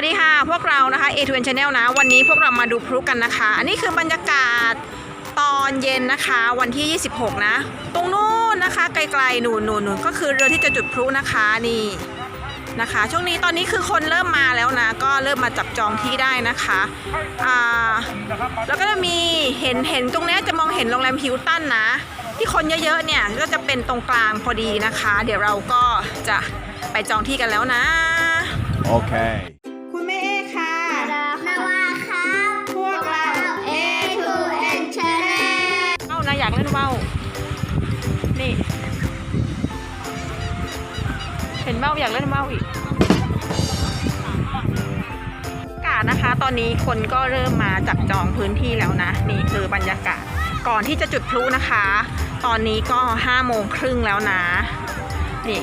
ชาแนลนะ วันนี้พวกเรามาดูพลุกันนะคะ อันนี้คือบรรยากาศตอนเย็นนะคะวันที่ 26 นะ ตรงนู้นนะคะ ไกลๆหนูนนูนนูก็คือเรือที่จะจุดพลุนะคะนี่นะคะ ช่วงนี้ตอนนี้คือคนเริ่มมาแล้วนะ ก็เริ่มมาจับจองที่ได้นะคะอ่าแล้วก็จะมีเห็นเห็นตรงนี้จะมองเห็นโรงแรมฮิลตันนะ ที่คนเยอะๆเนี่ยก็จะเป็นตรงกลางพอดีนะคะ เดี๋ยวเราก็จะไปจองที่กันแล้วนะ Okay. นะอยากเล่นว่าวนี่ เห็นว่าอยากเล่นว่าอีกอากาศนะคะ ตอนนี้คนก็เริ่มมาจับจองพื้นที่แล้วนะ นี่คือบรรยากาศ ก่อนที่จะจุดพลุนะคะ ตอนนี้ก็ห้าโมงครึ่งแล้วนะ นี่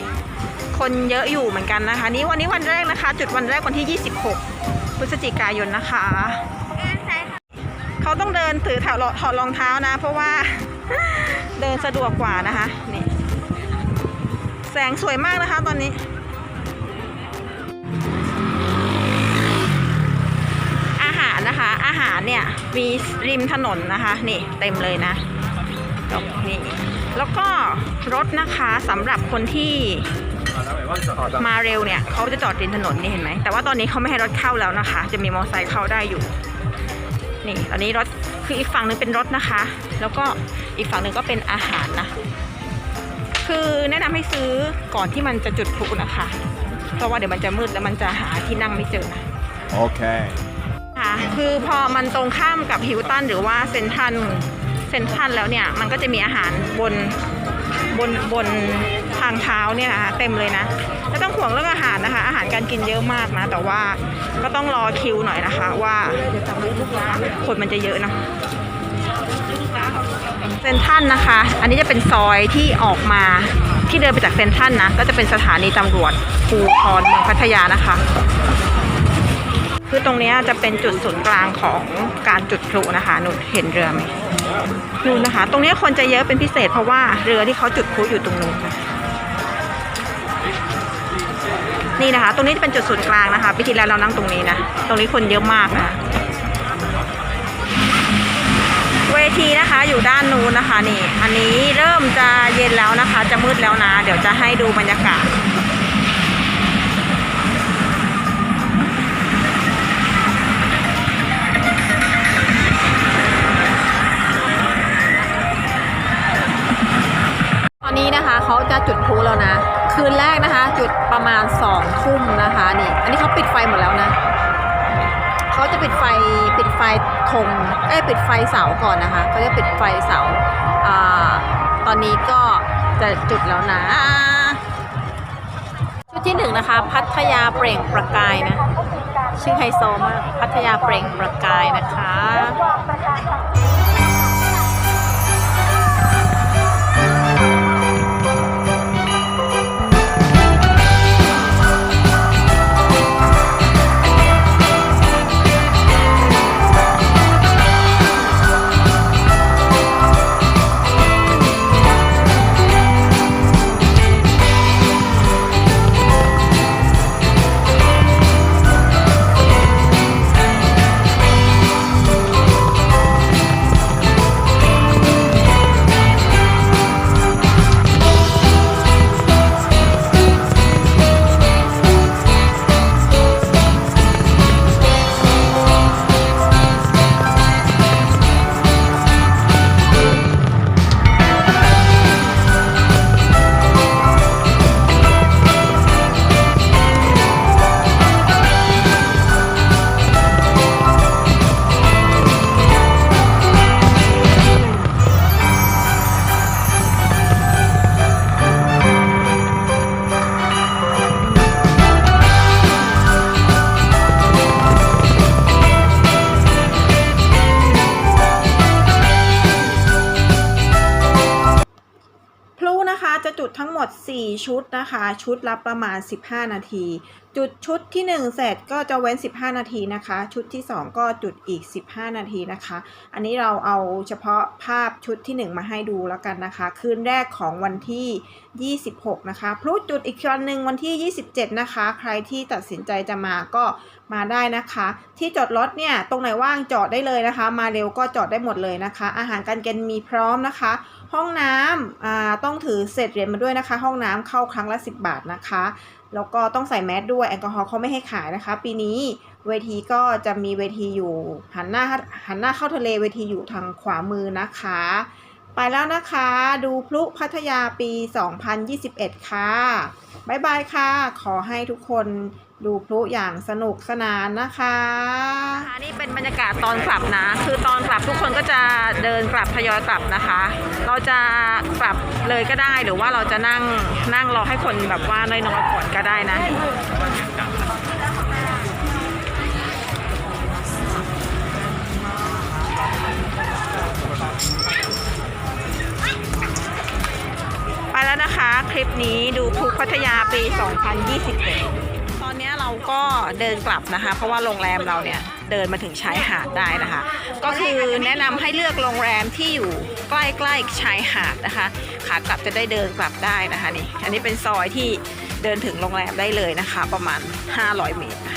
คนเยอะอยู่เหมือนกันนะคะ นี่วันนี้วันแรกนะคะ จุดวันแรกวันที่ 26 พฤศจิกายนนะคะ ต้องเดินถือถอดถอดรองเท้านะ เพราะว่าเดินสะดวกกว่านะคะนี่แสงสวยมากนะคะตอนนี้อาหารนะคะอาหารเนี่ยมีริมถนนนะคะ นี่เต็มเลยนะนี่แล้วก็รถนะคะสำหรับคนที่มาเร็วเนี่ยเขาจะจอดริมถนนนี่เห็นไหมแต่ว่าตอนนี้เขาไม่ให้รถเข้าแล้วนะคะ จะมีมอเตอร์ไซค์เข้าได้อยู่ นี่ตอนนี้รถคืออีกฝั่งหนึ่งเป็นรถนะคะ แล้วก็อีกฝั่งหนึ่งก็เป็นอาหารนะ คือแนะนำให้ซื้อก่อนที่มันจะจุดพลุนะคะ เพราะว่าเดี๋ยวมันจะมืดแล้วมันจะหาที่นั่งไม่เจอนะ Okay. ค่ะคือพอมันตรงข้ามกับฮิลตันหรือว่าเซนทรันเซนทรันแล้วเนี่ยมันก็จะมีอาหารบนบนบน ทางเท้าเนี่ยนะคะเต็มเลยนะไม่ต้องห่วงเรื่องอาหารนะคะ อาหารการกินเยอะมากนะ แต่ว่าก็ต้องรอคิวหน่อยนะคะ ว่าคนมันจะเยอะเนาะเซนทรันนะคะ อันนี้จะเป็นซอยที่ออกมาที่เดินไปจากเซนทรันนะ ก็จะเป็นสถานีตำรวจภูทรเมืองพัทยานะคะ คือตรงนี้จะเป็นจุดศูนย์กลางของการจุดพลุนะคะหนูเห็นเรือไหมนู่นนะคะ ตรงนี้คนจะเยอะเป็นพิเศษเพราะว่าเรือที่เขาจุดพลุอยู่ตรงนู้นนะ นี่นะคะ ตรงนี้จะเป็นจุดศูนย์กลางนะคะปีที่แล้วเรานั่งตรงนี้นะ ตรงนี้คนเยอะมากนะ เวทีนะคะอยู่ด้านนู้นนะคะนี่ อันนี้เริ่มจะเย็นแล้วนะคะ จะมืดแล้วนะ เดี๋ยวจะให้ดูบรรยากาศตอนนี้นะคะเขาจะจุดพลุแล้วนะ คืนแรกนะคะ จุดประมาณ อุ้มนะคะนี่อันนี้เขาปิดไฟหมดแล้วนะเขาจะปิดไฟปิดไฟธงเอ้ปิดไฟเสาก่อนนะคะเขาจะปิดไฟเสาอ่าตอนนี้ก็จะจุดแล้วนะ ชุดที่หนึ่งนะคะ พัทยาเปล่งประกายนะชื่อไฮโซมากพัทยาเปล่งประกายนะคะ 4 ชุดนะคะ ชุดละประมาณ 15 นาที จุดชุดที่ 1 เสร็จก็จะเว้น 15 นาทีนะคะ ชุดที่ 2 ก็จุดอีก 15 นาทีนะคะ อันนี้เราเอาเฉพาะภาพชุดที่ 1 มาให้ดูแล้วกันนะคะ คืนแรกของวันที่ 26 นะคะพลุจุดอีกวันหนึ่งวันที่ 27 นะคะ ใครที่ตัดสินใจจะมาก็มาได้นะคะ ที่จอดรถเนี่ยตรงไหนว่างจอดได้เลยนะคะ มาเร็วก็จอดได้หมดเลยนะคะ อาหารการกินมีพร้อมนะคะ ห้องน้ำอ่า ต้องถือเศษเหรียญมาด้วยนะคะ ห้องน้ำเข้าครั้งละ 10 บาทนะคะ แล้วก็ต้องใส่แมสด้วยแอลกอฮอล์เขาไม่ให้ขายนะคะ ปีนี้เวทีก็จะมีเวทีอยู่หันหน้าหันหน้าเข้าทะเลเวทีอยู่ทางขวามือนะคะ ไปแล้วนะคะ ดูพลุพัทยาปี 2021 ค่ะ บ๊ายบายค่ะ ขอให้ทุกคน ดูพลุอย่างสนุกสนานนะคะนี่เป็นบรรยากาศตอนกลับนะ คือตอนกลับทุกคนก็จะเดินกลับทยอยกลับนะคะ เราจะกลับเลยก็ได้หรือว่าเราจะนั่งนั่งรอให้คนแบบว่าน้อยๆก่อนก็ได้นะไปแล้วนะคะ คลิปนี้ดูพลุพัทยาปี 2021 เราก็เดินกลับนะคะ เพราะว่าโรงแรมเราเนี่ยเดินมาถึงชายหาดได้นะคะ ก็คือแนะนำให้เลือกโรงแรมที่อยู่ใกล้ๆชายหาดนะคะขากลับจะได้เดินกลับได้นะคะนี่อันนี้เป็นซอยที่เดินถึงโรงแรมได้เลยนะคะ ประมาณ 500 เมตรนะคะ